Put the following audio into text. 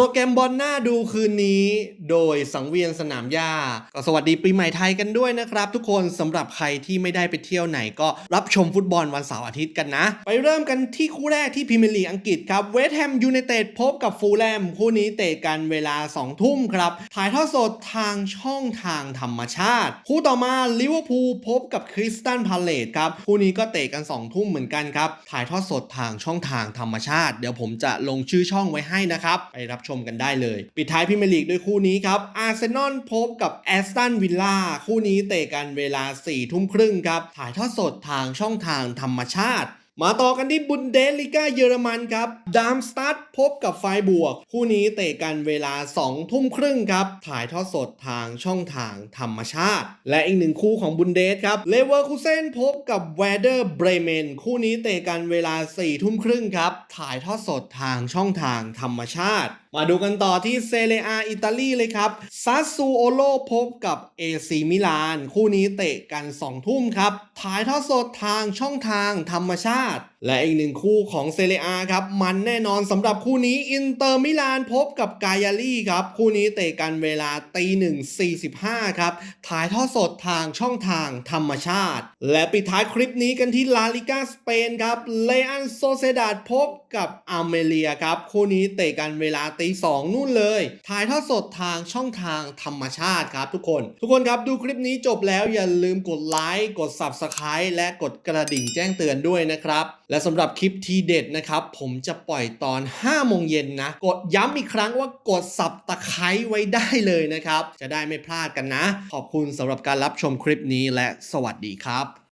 โปรแกรมบอลหน้าดูคืนนี้ โดยสังเวียนสนามหญ้าก็สวัสดีปีใหม่ไทยกันด้วยนะครับ ทุกคนสำหรับใครที่ไม่ได้ไปเที่ยวไหนก็รับชมฟุตบอลวันเสาร์อาทิตย์กันนะ ไปเริ่มกันที่คู่แรกที่พรีเมียร์ลีกอังกฤษครับเวสต์แฮมยูไนเต็ดพบกับฟูลแลมคู่นี้เตะกันเวลา 2 ทุ่มครับ ถ่ายทอดสดทางช่องทางธรรมชาติ คู่ต่อมาลิเวอร์พูลพบกับคริสตันพาเลตครับคู่นี้ก็เตะกัน 2 ทุ่มเหมือนกันครับถ่ายทอดสดทางช่องทางธรรมชาติ เดี๋ยวผมจะลงชื่อช่องไว้ให้นะครับไปรับชมกันได้เลย ปิดท้ายพรีเมียร์ลีกด้วยคู่นี้ครับอาร์เซนอลพบกับแอสตันวิลล่าคู่นี้เตะกันเวลา4ทุ่มครึ่งครับ ถ่ายทอดสดทางช่องทางธรรมชาติมาต่อกันที่บุนเดสลิก้าเยอรมันครับดามสตัดพบกับไฟบวก คู่นี้เตะกันเวลา 2 ทุ่มครึ่งครับ ถ่ายทอดสดทางช่องทางธรรมชาติ และอีกหนึ่งคู่ของบุนเดสครับเลเวอร์คูเซนพบกับแวเดอร์เบรเมนคู่นี้เตะกันเวลา 4 ทุ่มครึ่งครับ ถ่ายทอดสดทางช่องทางธรรมชาติมาดูกันต่อที่เซเรียอิตาลีเลยครับซัสซูโอโลพบกับเอซีมิลาน คู่นี้เตะกัน 2 ทุ่มครับ ถ่ายทอดสดทางช่องทางธรรมชาติ และอีกหนึ่งคู่ของเซเรียครับ มันแน่นอนสำหรับคู่นี้อินเตอร์มิลานพบกับกายาลีครับ คู่นี้เตะกันเวลาตีหนึ่งสี่สิบห้าครับ ถ่ายทอดสดทางช่องทางธรรมชาติ และปิดท้ายคลิปนี้กันที่ลาลิกาสเปนครับเลอันโซเซดาดพบกับอาเมเลียครับ คู่นี้เตะกันเวลาตีสองนู่นเลย ถ่ายทอดสดทางช่องทางธรรมชาติครับทุกคน ทุกคนครับดูคลิปนี้จบแล้วอย่าลืมกดไลค์กด Subscribe และกดกระดิ่งแจ้งเตือนด้วยนะครับ และสำหรับคลิปทีเด็ดนะครับ ผมจะปล่อยตอน 5 โมงเย็นนะ กดย้ำอีกครั้งว่ากดสับตะไคร้ไว้ได้เลยนะครับ จะได้ไม่พลาดกันนะ ขอบคุณสำหรับการรับชมคลิปนี้และสวัสดีครับ